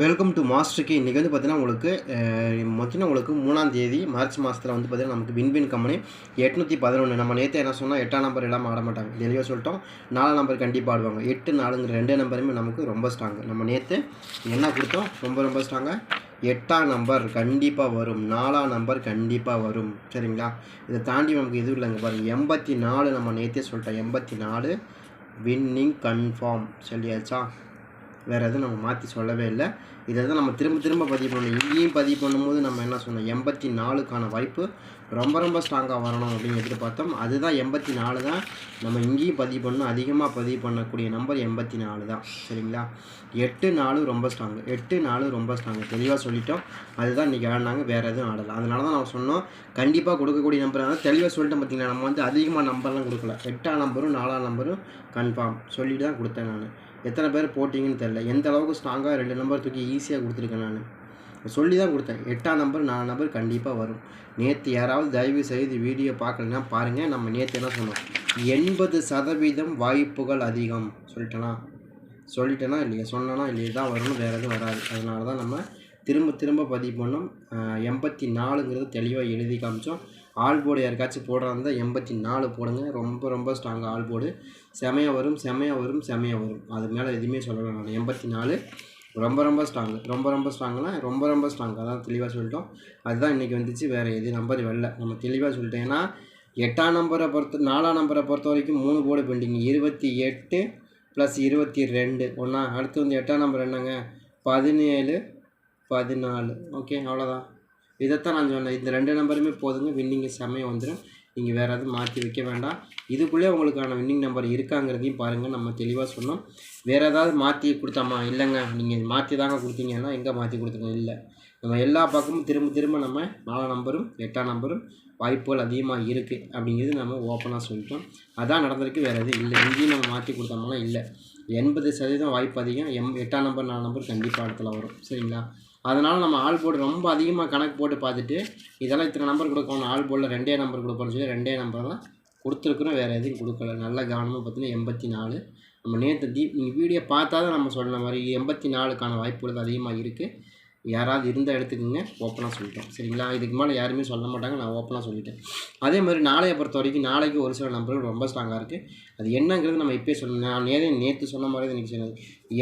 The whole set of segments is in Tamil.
வெல்கம் டு மாஸ்டருக்கு இன்றைக்கி வந்து பார்த்தீங்கன்னா உங்களுக்கு மொத்தம் உங்களுக்கு மூணாம் தேதி மார்ச் மாதத்தில் வந்து பார்த்தீங்கன்னா நமக்கு வின்வின் கம்பெனி எட்நூற்றி பதினொன்று நம்ம நேற்று என்ன சொன்னால் எட்டாம் நம்பர் எல்லாம் ஆட மாட்டாங்க. தெளிவாக சொல்லிட்டோம். நாலாம் நம்பர் கண்டிப்பாக ஆடுவாங்க. எட்டு நாலுங்கிற ரெண்டு நம்பருமே நமக்கு ரொம்ப ஸ்ட்ராங்கு நம்ம நேற்று என்ன கொடுத்தோம்? ரொம்ப ரொம்ப ஸ்ட்ராங்காக எட்டாம் நம்பர் கண்டிப்பாக வரும். நாலாம் நம்பர் கண்டிப்பாக வரும். சரிங்களா? இதை தாண்டி நமக்கு எதுவும் இல்லைங்க பாருங்கள் எண்பத்தி நாலு நம்ம நேற்றே சொல்லிட்டோம். எண்பத்தி நாலு வின்னிங் கன்ஃபார்ம். சொல்லியாச்சா வேறு எதுவும் நம்ம மாற்றி சொல்லவே இல்லை. இதை தான் நம்ம திரும்ப திரும்ப பதிவு பண்ணணும். இங்கேயும் பதிவு பண்ணும்போது நம்ம என்ன சொன்னோம்? எண்பத்தி நாலுக்கான வாய்ப்பு ரொம்ப ரொம்ப ஸ்ட்ராங்காக வரணும் அப்படின்னு எதிர்பார்த்தோம். அதுதான் எண்பத்தி நாலு தான் நம்ம இங்கேயும் பதிவு பண்ணணும். அதிகமாக பதிவு பண்ணக்கூடிய நம்பர் எண்பத்தி நாலு தான். சரிங்களா? எட்டு நாலு ரொம்ப ஸ்ட்ராங்கு எட்டு நாலு ரொம்ப ஸ்ட்ராங்கு தெளிவாக சொல்லிட்டோம். அதுதான் இன்றைக்கி ஆடினாங்க வேறு எதுவும் ஆடலை. அதனால தான் நம்ம சொன்னோம். கண்டிப்பாக கொடுக்கக்கூடிய நம்பர் அதாவது தெளிவாக சொல்லிட்டேன் பார்த்தீங்களா நம்ம வந்து அதிகமாக நம்பர்லாம் கொடுக்கல. எட்டாம் நம்பரும் நாலாம் நம்பரும் கன்ஃபார்ம் சொல்லிட்டு தான் கொடுத்தேன் நான். எத்தனை பேர் போட்டிங்கன்னு தெரில எந்த அளவுக்கு ஸ்ட்ராங்காக ரெண்டு நம்பர் தூக்கி ஈஸியாக கொடுத்துருக்கேன் நான். சொல்லி தான் கொடுத்தேன். எட்டாம் நம்பர் நாலு நம்பர் கண்டிப்பாக வரும். நேற்று யாராவது தயவு செய்து வீடியோ பார்க்கலன்னா பாருங்கள் நம்ம நேற்று என்ன சொன்னோம்? எண்பது சதவீதம் வாய்ப்புகள் அதிகம். சொல்லிட்டேனா? சொல்லிட்டேனா இல்லையா? சொன்னேனா இல்லையா? தான் வரணும் வேறு எதுவும் வராது. அதனால தான் நம்ம திரும்ப திரும்ப பதிவு பண்ணோம். எண்பத்தி நாலுங்கிறது தெளிவாக எழுதி காமிச்சோம். ஆல் போர்டு யாருக்காச்சும் போடுறாங்க எண்பத்தி நாலு போடுங்க. ரொம்ப ரொம்ப ஸ்ட்ராங்காக ஆல் போர்டு. செமையாக வரும் செமையாக வரும் செமையாக வரும். அது மேலே எதுவுமே சொல்லலாம் நான். எண்பத்தி நாலு ரொம்ப ரொம்ப ஸ்ட்ராங்கு ரொம்ப ரொம்ப ஸ்ட்ராங்குனா ரொம்ப ரொம்ப ஸ்ட்ராங் அதான் தெளிவாக சொல்லிட்டோம். அதுதான் இன்றைக்கி வந்துச்சு. வேறு எது நம்பர் வரல. நம்ம தெளிவாக சொல்லிட்டோம். ஏன்னா எட்டாம் நம்பரை பொறுத்த நாலாம் நம்பரை பொறுத்த வரைக்கும் மூணு போர்டு பெண்டிங் இருபத்தி எட்டு ப்ளஸ் இருபத்தி ரெண்டு. ஒன்றா அடுத்து வந்து எட்டாம் நம்பர் என்னங்க? பதினேழு பதினாலு. ஓகே அவ்வளோதான் இதைத்தான் நான் சொன்னேன். இந்த ரெண்டு நம்பருமே போதுங்க. வின்னிங்கு செம்மையாக வந்துடும் நீங்கள் வேறு எதுவும் மாற்றி வைக்க வேண்டாம். இதுக்குள்ளே உங்களுக்கான வின்னிங் நம்பர் இருக்காங்கிறதையும் பாருங்கள் நம்ம தெளிவாக சொன்னோம். வேறு ஏதாவது மாற்றி கொடுத்தாமா? இல்லைங்க. நீங்கள் மாற்றி தாங்க கொடுத்தீங்கன்னா எங்கே மாற்றி கொடுத்துருங்க இல்லை. நம்ம எல்லா பக்கமும் திரும்ப திரும்ப நம்ம நாலாம் நம்பரும் எட்டாம் நம்பரும் வாய்ப்புகள் அதிகமாக இருக்குது அப்படிங்கிறது நம்ம ஓப்பனாக சொல்லிட்டோம். அதான் நடந்திருக்கு. வேறு எதுவும் இல்லை. இங்கேயும் நம்ம மாற்றி கொடுத்தோம்னா இல்லை. எண்பது சதவீதம் வாய்ப்பு அதிகம். எம் எட்டாம் நம்பர் நாலு நம்பர் கண்டிப்பாக இடத்துல வரும். சரிங்களா? அதனால் நம்ம ஆள் போர்டு ரொம்ப அதிகமாக கணக்கு போட்டு பார்த்துட்டு இதெல்லாம் இத்தனை நம்பர் கொடுக்கணும் ஆள் போர்டில் ரெண்டே நம்பர் கொடுப்போம்னு சொல்லி ரெண்டே நம்பர் தான் கொடுத்துருக்குறோம். வேறு எதுவும் கொடுக்கல. நல்ல கவனமாக பார்த்தீங்கன்னா எண்பத்தி நாலு. நம்ம நேற்று தீப் நீங்கள் வீடியோ பார்த்தா தான் நம்ம சொன்ன மாதிரி எண்பத்தி நாலுக்கான வாய்ப்புகள் அதிகமாக இருக்குது யாராவது இருந்தால் எடுத்துக்கோங்க ஓப்பனாக சொல்லிட்டேன் சரிங்களா? இதுக்கு மேலே யாருமே சொல்ல மாட்டாங்க நான் ஓப்பனாக சொல்லிட்டேன். அதே மாதிரி நாளையை பொறுத்த வரைக்கும் நாளைக்கு ஒரு சில நம்பர்கள் ரொம்ப ஸ்ட்ராங்காக இருக்குது அது என்னங்கிறது நம்ம இப்போயே சொல்லணும். நான் நேரே நேற்று சொன்ன மாதிரி தான் இன்றைக்கி சொன்னது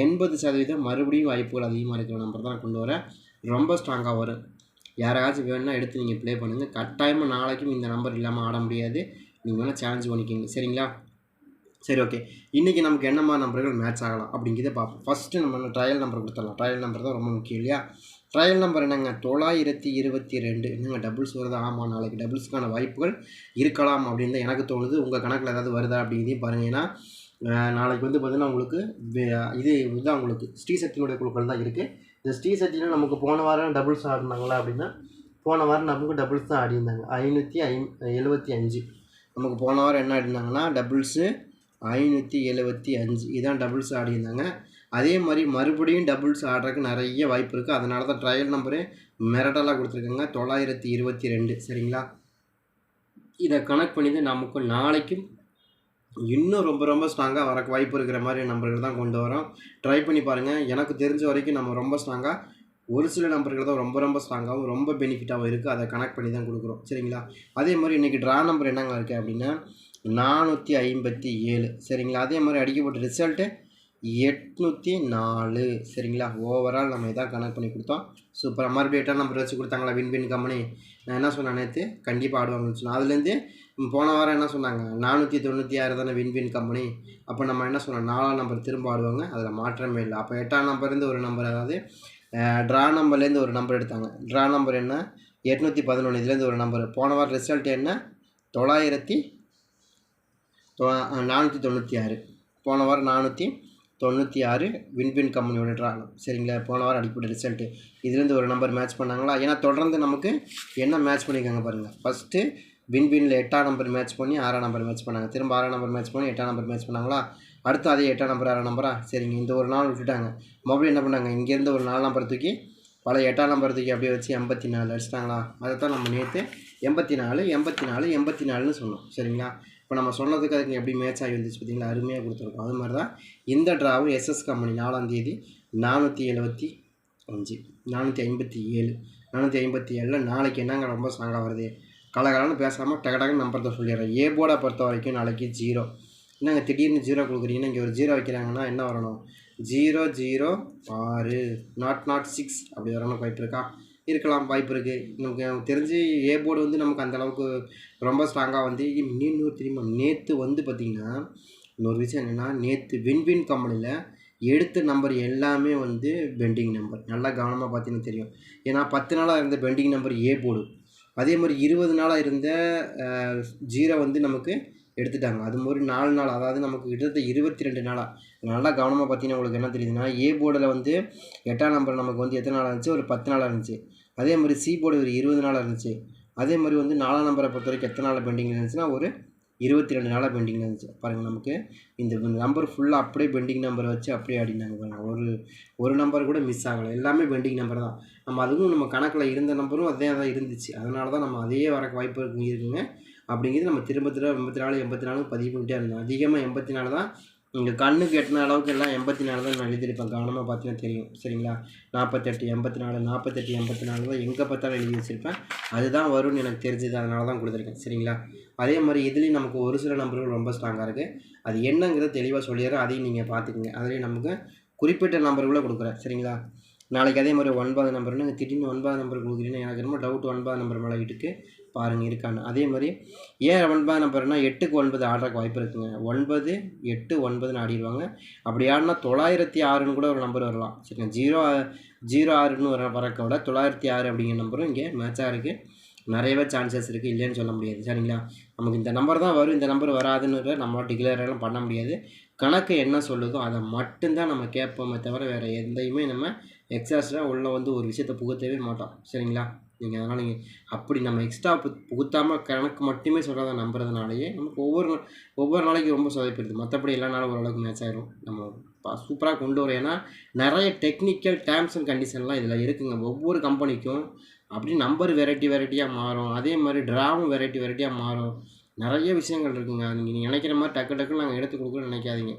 எண்பது சதவீதம் மறுபடியும் வாய்ப்புகள் அதிகமாக இருக்கிற நம்பர் தான் கொண்டு வரேன் ரொம்ப ஸ்ட்ராங்காக வரும். யாராச்சும் வேணும்னா எடுத்து நீங்கள் ப்ளே பண்ணுங்கள் கட்டாயமாக நாளைக்கும் இந்த நம்பர் இல்லாமல் ஆட முடியாது. நீங்கள் வேணால் சேலஞ்ச் பண்ணிக்கிங்க. சரிங்களா? சரி ஓகே இன்றைக்கி நமக்கு என்னம்மா நம்பர்கள் மேட்ச் ஆகலாம் அப்படிங்கிறத பார்ப்போம். ஃபஸ்ட்டு நம்ம ட்ரையல் நம்பர் கொடுத்துடலாம். ட்ரையல் நம்பர் தான் ரொம்ப முக்கியம் இல்லையா? ட்ரையல் நம்பர் என்னங்க? தொள்ளாயிரத்தி இருபத்தி ரெண்டு. என்னங்க டபுள்ஸ் வருதா? ஆமாம் நாளைக்கு டபுள்ஸ்க்கான வாய்ப்புகள் இருக்கலாம் அப்படின்னு தான் எனக்கு தோணுது. உங்கள் கணக்கில் ஏதாவது வருதா அப்படிங்கிறதையும் பாருங்கள் ஏன்னா நாளைக்கு வந்து பார்த்திங்கன்னா உங்களுக்கு இது இதுதான் உங்களுக்கு. ஸ்ரீசக்தியினுடைய குழுக்கள் தான் இருக்குது இந்த ஸ்ரீசக்தியில் நமக்கு போன வாரம் டபுள்ஸ் ஆடினாங்களா அப்படின்னா போன வாரம் நமக்கு டபுள்ஸ் தான் ஆடிருந்தாங்க ஐநூற்றி ஐ எழுபத்தி அஞ்சு. நமக்கு போன வாரம் என்ன ஆடினாங்கன்னா டபுள்ஸு ஐநூற்றி எழுபத்தி அஞ்சு. இதான் டபுள்ஸ் ஆடியிருந்தாங்க. அதே மாதிரி மறுபடியும் டபுள்ஸ் ஆடுறதுக்கு நிறைய வாய்ப்பு இருக்குது அதனால தான் ட்ரையல் நம்பரு மிரட்டலாக கொடுத்துருக்காங்க. தொள்ளாயிரத்தி இருபத்தி ரெண்டு. சரிங்களா? இதை கனெக்ட் பண்ணி தான் நமக்கு நாளைக்கும் இன்னும் ரொம்ப ரொம்ப ஸ்ட்ராங்காக வரக்கு வாய்ப்பு இருக்கிற மாதிரி நம்பர்கள் தான் கொண்டு வரோம். ட்ரை பண்ணி பாருங்கள் எனக்கு தெரிஞ்ச வரைக்கும் நம்ம ரொம்ப ஸ்ட்ராங்காக ஒரு சில நம்பர்கள் தான் ரொம்ப ரொம்ப ஸ்ட்ராங்காகவும் ரொம்ப பெனிஃபிட்டாகவும் இருக்குது அதை கனெக்ட் பண்ணி தான் கொடுக்குறோம். சரிங்களா? அதே மாதிரி இன்றைக்கி ட்ரா நம்பர் என்னங்க இருக்குது அப்படின்னா நானூற்றி ஐம்பத்தி ஏழு. சரிங்களா? அதே மாதிரி அடிக்கப்பட்ட ரிசல்ட்டு எட்நூற்றி நாலு. சரிங்களா? ஓவரால் நம்ம இதான் கனெக்ட் பண்ணி கொடுத்தோம். சூப்பராக மறுபடியும் எட்டாம் நம்பர் வச்சு கொடுத்தாங்களா? வின் வின் கம்பெனி நான் என்ன சொன்னேன்? நேற்று கண்டிப்பாக ஆடுவாங்கன்னு சொன்னேன். அதுலேருந்து போன வாரம் என்ன சொன்னாங்க? நானூற்றி தொண்ணூற்றி ஆறு தானே வின் வின் கம்பெனி அப்போ நம்ம என்ன சொன்னோம்? நாலாம் நம்பர் திரும்ப ஆடுவாங்க. அதில் மாற்றமே இல்லை. அப்போ எட்டாம் நம்பர்லேருந்து ஒரு நம்பர் அதாவது ட்ரா நம்பர்லேருந்து ஒரு நம்பர் எடுத்தாங்க. ட்ரா நம்பர் என்ன? எட்நூற்றி பதினொன்று இதுலேருந்து ஒரு நம்பர் போன வாரம் ரிசல்ட் என்ன? தொள்ளாயிரத்தி நானூற்றி தொண்ணூற்றி ஆறு. போன வாரம் நானூற்றி தொண்ணூற்றி ஆறு வின்வின் கம்பெனியோட ட்ரா சரிங்களா? போன வாரம் அடிப்படை ரிசல்ட்டு இதுலேருந்து ஒரு நம்பர் மேட்ச் பண்ணாங்களா? ஏன்னா தொடர்ந்து நமக்கு என்ன மேட்ச் பண்ணியிருக்காங்க பாருங்கள் ஃபஸ்ட்டு வின்வினில் எட்டாம் நம்பர் மேட்ச் பண்ணி ஆறாம் நம்பர் மேட்ச் பண்ணாங்க. திரும்ப ஆறாம் நம்பர் மேட்ச் பண்ணி எட்டாம் நம்பர் மேட்ச் பண்ணாங்களா? அடுத்து அதே எட்டாம் நம்பர் ஆறாம் நம்பரா சரிங்க. இந்த ஒரு நாள் விட்டுட்டாங்க. மொபைல் என்ன பண்ணாங்க? இங்கேருந்து ஒரு நாலு நம்பர் தூக்கி பல எட்டாம் நம்பர் தூக்கி அப்படியே வச்சு எண்பத்தி நாலு அடிச்சிட்டாங்களா? அதை தான் நம்ம நேற்று எண்பத்தி நாலு எண்பத்தி நாலு எண்பத்தி நாலுன்னு சொன்னோம். சரிங்களா? இப்போ நம்ம சொன்னதுக்கு அதுக்கு எப்படி மேட்ச் ஆகி வந்துச்சு பார்த்தீங்களா? அருமையாக கொடுத்துருக்கோம். அது மாதிரி தான் இந்த ட்ராவும் எஸ்எஸ் கம்பெனி நாலாம் தேதி நானூற்றி எழுபத்தி அஞ்சு நானூற்றி ஐம்பத்தி ஏழு. நானூற்றி ஐம்பத்தி ஏழில் நாளைக்கு என்னங்க ரொம்ப ஸ்ட்ராங்காக வருது? கலகலன்னு பேசாமல் டக டக்குன்னு நம்பர் தான் சொல்லிடுறேன். ஏ போர்டை பொறுத்த வரைக்கும் நாளைக்கு ஜீரோ என்னங்க திடீர்னு ஜீரோ கொடுக்குறீங்கன்னா இங்கே ஒரு ஜீரோ வைக்கிறாங்கன்னா என்ன வரணும்? ஜீரோ ஜீரோ ஆறு. நாட் நாட் சிக்ஸ் அப்படி வரணும். வாய்ப்பு இருக்கா? இருக்கலாம் வாய்ப்பு இருக்குது நமக்கு எனக்கு தெரிஞ்சு ஏ போர்டு வந்து நமக்கு அந்தளவுக்கு ரொம்ப ஸ்ட்ராங்காக வந்து இன்னொரு தெரியுமா? நேற்று வந்து பார்த்திங்கன்னா இன்னொரு விஷயம் என்னென்னா நேற்று வின்வின் கம்பெனியில் எடுத்த நம்பர் எல்லாமே வந்து பெண்டிங் நம்பர் நல்லா கவனமாக பார்த்தீங்கன்னா தெரியும். ஏன்னா பத்து நாளாக இருந்த பெண்டிங் நம்பர் ஏ போர்டு அதே மாதிரி இருபது நாளாக இருந்த ஜீரோ வந்து நமக்கு எடுத்துட்டாங்க. அது மாதிரி நாலு நாள் அதாவது நமக்கு கிட்டத்தட்ட இருபத்தி ரெண்டு நாளாக நல்லா கவனமாக பார்த்தீங்கன்னா உங்களுக்கு என்ன தெரியுதுன்னா ஏ போர்டில் வந்து எட்டாம் நம்பர் நமக்கு வந்து எத்தனை நாளாக இருந்துச்சு? ஒரு பத்து நாளாக இருந்துச்சு. அதே மாதிரி சி போர்டு ஒரு இருபது நாளாக இருந்துச்சு. அதே மாதிரி வந்து நாலாம் நம்பரை பொறுத்த வரைக்கும் எத்தனை நாள் பெண்டிங் இருந்துச்சுன்னா ஒரு இருபத்தி ரெண்டு நாளாக பெண்டிங் இருந்துச்சு. பாருங்கள் நமக்கு இந்த நம்பர் ஃபுல்லாக அப்படியே பெண்டிங் நம்பரை வச்சு அப்படியே ஆடினாங்க பாருங்கள் ஒரு ஒரு நம்பர் கூட மிஸ் ஆகலை. எல்லாமே பெண்டிங் நம்பர் தான். நம்ம அதுவும் நம்ம கணக்கில் இருந்த நம்பரும் அதே தான் இருந்துச்சு. அதனால தான் நம்ம அதையே வர வாய்ப்பு இருக்கு இருக்குங்க. அப்படிங்கிறது நம்ம திரும்ப திரும்ப எண்பத்தி நாலு எண்பத்தி நாலு பதிவு பண்ணிட்டே இருந்தோம். அதிகமாக எண்பத்தி நாலு தான் இங்கே கண்ணுக்கு எட்டின அளவுக்கு எல்லாம் எண்பத்தி நாலு தான் நான் எழுதியிருப்பேன். கவனமாக பார்த்தீங்கன்னா தெரியும். சரிங்களா? நாற்பத்தெட்டு எண்பத்தி நாலு நாற்பத்தெட்டு எண்பத்தி நாலு தான் எங்கே பார்த்தாலும் எழுதி வச்சுருப்பேன். அதுதான் வரும்னு எனக்கு தெரிஞ்சது. அதனால தான் கொடுத்துருக்கேன். சரிங்களா? அதே மாதிரி இதுலேயும் நமக்கு ஒரு சில நம்பர்கள் ரொம்ப ஸ்ட்ராங்காக இருக்குது அது என்னங்கிறத தெளிவாக சொல்லிடுறேன். அதையும் நீங்கள் பார்த்துக்குங்க. அதுலேயும் நமக்கு குறிப்பிட்ட நம்பர்களை கொடுக்குறேன். சரிங்களா? நாளைக்கு அதே மாதிரி ஒன்பது நம்பர்னு திடீர்னு ஒன்பது நம்பர் கொடுக்குறீங்கன்னா எனக்கு ரொம்ப டவுட் ஒன்பது நம்பர் மேலே இருக்குது பாருங்கள் இருக்கான்னு அதே மாதிரி ஏன் ஒன்பது நம்பர்னா எட்டுக்கு ஒன்பது ஆடுறக்கு வாய்ப்பு இருக்குங்க. ஒன்பது எட்டு ஒன்பதுன்னு ஆடிடுவாங்க அப்படி ஆடினா தொள்ளாயிரத்தி ஆறுன்னு கூட ஒரு நம்பர் வரலாம். சரிங்க ஜீரோ ஜீரோ ஆறுன்னு வர வரக்க விட தொள்ளாயிரத்தி ஆறு அப்படிங்கிற நம்பரும் இங்கே மேட்சாக இருக்குது நிறையவே சான்சஸ் இருக்குது இல்லைன்னு சொல்ல முடியாது. சரிங்களா? நமக்கு இந்த நம்பர் தான் வரும். இந்த நம்பர் வராதுன்னு நம்மளால் டிக்ளேரெல்லாம் பண்ண முடியாது. கணக்கு என்ன சொல்லுதோ அதை மட்டும்தான் நம்ம கேட்போமே தவிர வேறு எந்தையுமே நம்ம எக்ஸாஸ்டாக உள்ளே வந்து ஒரு விஷயத்தை புகுத்தவே மாட்டோம். சரிங்களா? நீங்கள் அதனால் நீங்கள் அப்படி நம்ம எக்ஸ்ட்ரா புகுத்தாமல் கணக்கு மட்டுமே சொல்கிறத நம்புறதுனாலேயே நமக்கு ஒவ்வொரு ஒவ்வொரு நாளைக்கு ரொம்ப சொதப்பிடுது. மற்றபடி எல்லா நாளும் ஓரளவுக்கு மேட்ச் ஆகிடும் நம்ம சூப்பராக கொண்டு வரோம் ஏன்னா நிறைய டெக்னிக்கல் டேர்ம்ஸ் அண்ட் கண்டிஷன்லாம் இதில் இருக்குங்க. ஒவ்வொரு கம்பெனிக்கும் அப்படி நம்பர் வெரைட்டி வெரைட்டியாக மாறும். அதே மாதிரி ட்ராவும் வெரைட்டி வெரைட்டியாக மாறும். நிறைய விஷயங்கள் இருக்குங்க. நீங்கள் நினைக்கிற மாதிரி டக்கு டக்குன்னு நாங்கள் எடுத்து கொடுக்கணும்னு நினைக்காதீங்க.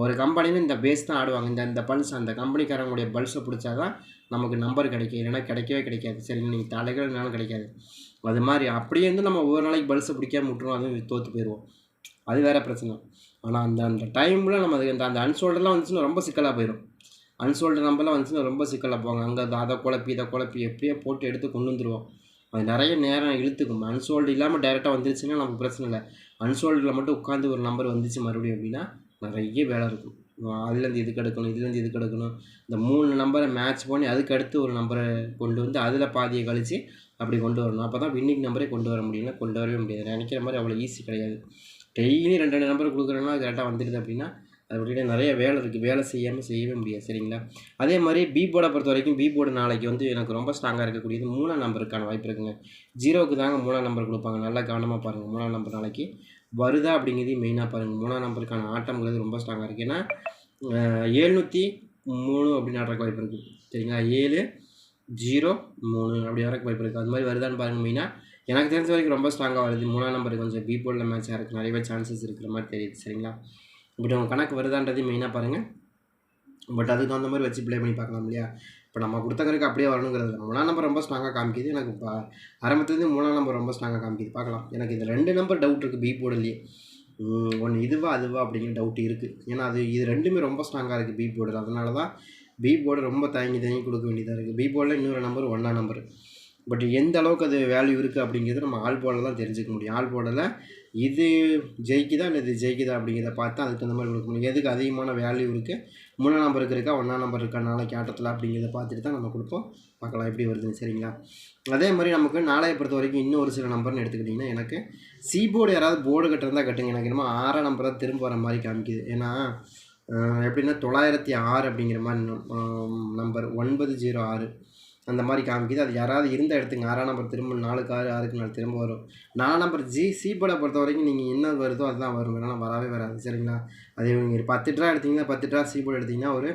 ஒரு கம்பெனியில் இந்த பேஸ் தான் ஆடுவாங்க. இந்த இந்த பல்ஸ் அந்த கம்பெனிக்காரங்களுடைய பல்ஸை பிடிச்சா தான் நமக்கு நம்பர் கிடைக்கும். இல்லைன்னா கிடைக்கவே கிடைக்காது. சரி நீங்கள் தலைகள்னாலும் கிடைக்காது. அது மாதிரி அப்படியே இருந்து நம்ம ஒவ்வொரு நாளைக்கு பல்ஸை பிடிக்காம விட்டுருவோம். அதுவும் தோற்று போயிடுவோம். அது வேறு பிரச்சனை. ஆனால் அந்த அந்த டைமில் நம்ம அது அந்த அந்த அன்சோல்டெல்லாம் வந்துச்சுன்னா ரொம்ப சிக்கலாக போயிடும் அன்சோல்டு நம்பர்லாம் வந்துச்சுன்னா ரொம்ப சிக்கலாக போவாங்க. அங்கே அதை குழப்பி இதை குழப்பி எப்படியோ போட்டு எடுத்து கொண்டு வந்துடுவோம் அது நிறைய நேரம் இழுத்துக்கும். அன்சோல்டு இல்லாமல் டேரெக்டாக வந்துருச்சுன்னா நமக்கு பிரச்சனை இல்லை. அன்சோல்டில் மட்டும் உட்காந்து ஒரு நம்பர் வந்துச்சு மறுபடியும் அப்படின்னா நிறைய வேலை இருக்கும். அதுலேருந்து இதுக்கு எடுக்கணும் இதுலேருந்து இதுக்கு எடுக்கணும்? இந்த மூணு நம்பரை மேட்ச் பண்ணி அதுக்கு அடுத்து ஒரு நம்பரை கொண்டு வந்து அதில் பாதியை கழித்து அப்படி கொண்டு வரணும். அப்போ தான் வின்னிங் நம்பரே கொண்டு வர முடியும்னா கொண்டு வரவே முடியாது. நினைக்கிற மாதிரி அவ்வளோ ஈஸி கிடையாது. டெய்லி ரெண்டு ரெண்டு நம்பர் கொடுக்குறோன்னா கரெக்டாக வந்துடுது அப்படின்னா அது நிறைய வேலை இருக்குது வேலை செய்யாமல் செய்யவே முடியாது சரிங்களா? அதே மாதிரி பி போர்டை பொறுத்த வரைக்கும் பி போர்டு நாளைக்கு வந்து எனக்கு ரொம்ப ஸ்ட்ராங்காக இருக்கக்கூடியது மூணாம் நம்பருக்கான வாய்ப்பு இருக்குங்க. ஜீரோவுக்கு தாங்க மூணாம் நம்பர் கொடுப்பாங்க. நல்லா கவனமாக பாருங்கள் மூணாம் நம்பர் நாளைக்கு வருதா அப்படிங்கிறதையும் மெயினாக பாருங்கள் மூணாம் நம்பருக்கான ஆட்டம்ங்கிறது ரொம்ப ஸ்ட்ராங்காக இருக்குது ஏன்னா ஏழ்நூற்றி மூணு அப்படின்னு ஆடுறக்கு வாய்ப்பு இருக்குது சரிங்களா? ஏழு ஜீரோ மூணு அப்படி வரக்கு வாய்ப்பு இருக்குது அது மாதிரி வருதான்னு பாருங்கள் மெயினாக எனக்கு தெரிஞ்ச வரைக்கும் ரொம்ப ஸ்ட்ராங்காக வருது. மூணாம் நம்பருக்கு கொஞ்சம் பி போர்டில் மேட்ச் இருக்குது நிறையவே சான்சஸ் இருக்கிற மாதிரி தெரியுது. சரிங்களா? இப்படி உங்கள் கணக்கு வருதான்றது மெயினாக பாருங்கள் பட் அதுக்கு தகுந்த மாதிரி வச்சு ப்ளே பண்ணி பார்க்கலாம் இல்லையா? இப்போ நம்ம கொடுத்த கணக்கு அப்படியே வரணுங்கிறது மூணாம் நம்பர் ரொம்ப ஸ்ட்ராங்காக காமிக்குது. எனக்கு இப்போ ஆரம்பத்துலேருந்து மூணாம் நம்பர் ரொம்ப ஸ்ட்ராங்காக காமிக்குது. பார்க்கலாம். எனக்கு இந்த ரெண்டு நம்பர் டவுட் இருக்குது பி போர்டுலேயே ஒன்று இதுவா அதுவா அப்படிங்கிற டவுட் இருக்குது ஏன்னா அது இது ரெண்டுமே ரொம்ப ஸ்ட்ராங்காக இருக்குது பி போர்டில் அதனால தான் பி போர்டு ரொம்ப தயங்கி தயங்கி கொடுக்க வேண்டியதாக இருக்குது பி போர்டில் இன்னொரு நம்பர் ஒன்றா நம்பர் பட் எந்த அளவுக்கு அது வேல்யூ இருக்குது அப்படிங்கிறது நம்ம ஆள் போர்டில் தான் தெரிஞ்சுக்க முடியும். ஆள் போர்டில் இது ஜெயிக்குதா இல்லை இது ஜெயிக்குதா அப்படிங்கிறத பார்த்து அதுக்கு தகுந்த மாதிரி கொடுக்க முடியும் எதுக்கு அதிகமான வேல்யூ இருக்குது மூணாம் நம்பருக்கு இருக்கா ஒன்றாம் நம்பர் இருக்கா நாளைக்கு ஆட்டத்தில் அப்படிங்கிறத பார்த்துட்டு தான் நம்ம கொடுப்போம். பார்க்கலாம் எப்படி வருதுன்னு சரிங்களா? அதே மாதிரி நமக்கு நாளைய பொறுத்த வரைக்கும் இன்னும் ஒரு சில நம்பர்னு எடுத்துக்கிட்டிங்கன்னா எனக்கு சி போர்டு யாராவது போர்டு கட்டிருந்தா கட்டுங்க. எனக்கு என்னமோ ஆறாம் நம்பர் தான் திரும்ப வர மாதிரி காமிக்குது. ஏன்னா எப்படின்னா தொள்ளாயிரத்தி ஆறு அப்படிங்கிற மாதிரி நம்பர் ஒன்பது ஜீரோ ஆறு. அந்த மாதிரி காமிக்குது. அது யாராவது இருந்த இடத்துக்கு ஆறாம் நம்பர் திரும்ப நாலுக்கு ஆறு ஆறுக்கு நாலு திரும்ப வரும். நாலாம் நம்பர் ஜி சி போர்டை பொறுத்த வரைக்கும் நீங்கள் என்ன வருதோ அதுதான் வரும். வேணாலும் வரவே வராது. சரிங்களா? அதே நீங்கள் பத்து ட்ரா எடுத்திங்கன்னா பத்து ட்ரா சி போர்டு எடுத்திங்கன்னா ஒரு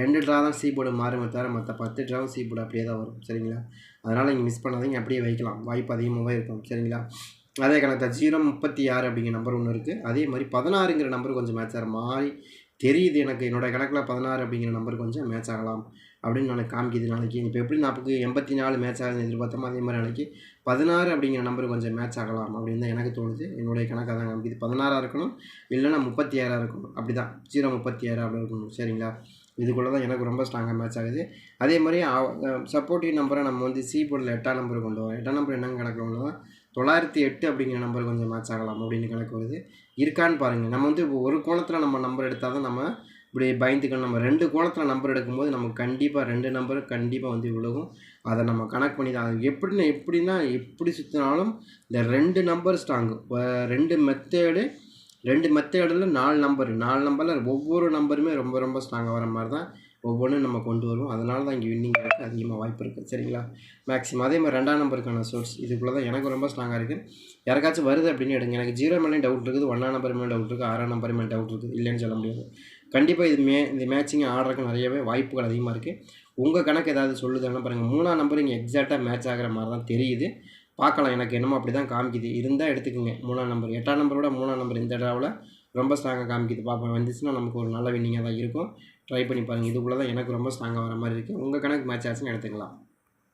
ரெண்டு ட்ரா தான் சி போர்டு மாறுமே தவிர மற்ற பத்து ட்ராவும் சி போர்டு அப்படியே தான் வரும். சரிங்களா? அதனால் நீங்கள் மிஸ் பண்ணாதீங்க. அப்படியே வைக்கலாம். வாய்ப்பு அதிகமாகவே இருக்கும். சரிங்களா? அதே கணக்கு ஜீரோ முப்பத்தி ஆறு அப்படிங்கிற நம்பர் ஒன்று இருக்குது அதே மாதிரி பதினாறுங்கிற நம்பர் கொஞ்சம் மேட்ச் ஆகிற மாதிரி தெரியுது எனக்கு. என்னோடய கணக்கில் பதினாறு அப்படிங்கிற நம்பர் கொஞ்சம் மேட்ச் ஆகலாம். அப்படின்னு நாளைக்கு காமிக்குது நாளைக்கு. இப்போ எப்படி நமக்கு எண்பத்தி நாலு மேட்ச் ஆகுதுன்னு எதிர்பார்த்தோமோ அதே மாதிரி நாளைக்கு பதினாறு அப்படிங்கிற நம்பர் கொஞ்சம் மேட்ச் ஆகலாம் அப்படின்னு தான் எனக்கு தோணுது. என்னுடைய கணக்காக தான் காமிக்குது. பதினாறாக இருக்கணும் இல்லைன்னா முப்பத்தி ஏழாக இருக்கணும். அப்படி தான் ஜீரோ முப்பத்தி ஆறு அப்படி இருக்கணும். சரிங்களா? இதுக்குள்ளே தான் எனக்கு ரொம்ப ஸ்ட்ராங்காக மேட்ச் ஆகுது. அதே மாதிரி சப்போர்ட்டிவ் நம்பரை நம்ம வந்து சி போர்டில் எட்டாம் நம்பர் கொண்டு வரோம். எட்டாம் நம்பர் என்னங்க கணக்கில் தொள்ளாயிரத்தி எட்டு அப்படிங்கிற நம்பர் கொஞ்சம் மேட்ச் ஆகலாம் அப்படின்னு கணக்கு வருது. இருக்கான்னு பாருங்கள் நம்ம வந்து இப்போ ஒரு கோணத்தில் நம்ம நம்பர் எடுத்தால் தான் நம்ம இப்படி பயந்துக்கணும். நம்ம ரெண்டு கோணத்தில் நம்பர் எடுக்கும்போது நமக்கு கண்டிப்பாக ரெண்டு நம்பர் கண்டிப்பாக வந்து விழுகும். அதை நம்ம கணக்கு பண்ணி தான் அது எப்படின்னா எப்படின்னா எப்படி சுற்றினாலும் இந்த ரெண்டு நம்பர் ஸ்ட்ராங்கு ரெண்டு மெத்தேடு ரெண்டு மெத்தேடில் நாலு நம்பர் நாலு நம்பரில் ஒவ்வொரு நம்பருமே ரொம்ப ரொம்ப ஸ்ட்ராங்காக வர மாதிரி தான் ஒவ்வொன்றும் நம்ம கொண்டு வருவோம். அதனால தான் இங்கே வின்னிங் இருக்குது அதிகமாக வாய்ப்பு இருக்குது சரிங்களா? மேக்ஸிமம் அதே மாதிரி ரெண்டாம் நம்பருக்கான சோர்ஸ் இதுக்குள்ளே தான் எனக்கு ரொம்ப ஸ்ட்ராங்காக இருக்குது யாருக்காச்சும் வருது அப்படின்னு எடுங்க. எனக்கு ஜீரோ மேலே டவுட் இருக்குது. ஒன்றாம் நம்பர் மேலே டவுட் இருக்குது ஆறாம் நம்பர் மேலே டவுட் இருக்குது. இல்லைன்னு சொல்ல முடியாது. கண்டிப்பாக இது மே இந்த மேட்சிங் ஆடுறதுக்கு நிறையவே வாய்ப்புகள் அதிகமாக இருக்குது உங்கள் கணக்கு ஏதாவது சொல்லுதுன்னா பாருங்கள் மூணாம் நம்பர் இங்கே எக்ஸாக்டாக மேட்ச் ஆகிற மாதிரி தான் தெரியுது. பார்க்கலாம். எனக்கு என்னமோ அப்படி தான் காமிக்குது. இருந்தால் எடுத்துக்கோங்க. மூணாம் நம்பர் எட்டாம் நம்பரோட மூணாம் நம்பர் இந்த தடவை ரொம்ப ஸ்ட்ராங்காக காமிக்குது. பார்ப்போம். வந்துச்சுன்னா நமக்கு ஒரு நல்ல வின்னிங்காக தான் இருக்கும். ட்ரை பண்ணி பாருங்கள் இதுக்குள்ளே தான் எனக்கு ரொம்ப ஸ்ட்ராங்காக வர மாதிரி இருக்குது உங்கள் கணக்கு மேட்ச் ஆச்சுன்னு எடுத்துக்கலாம்.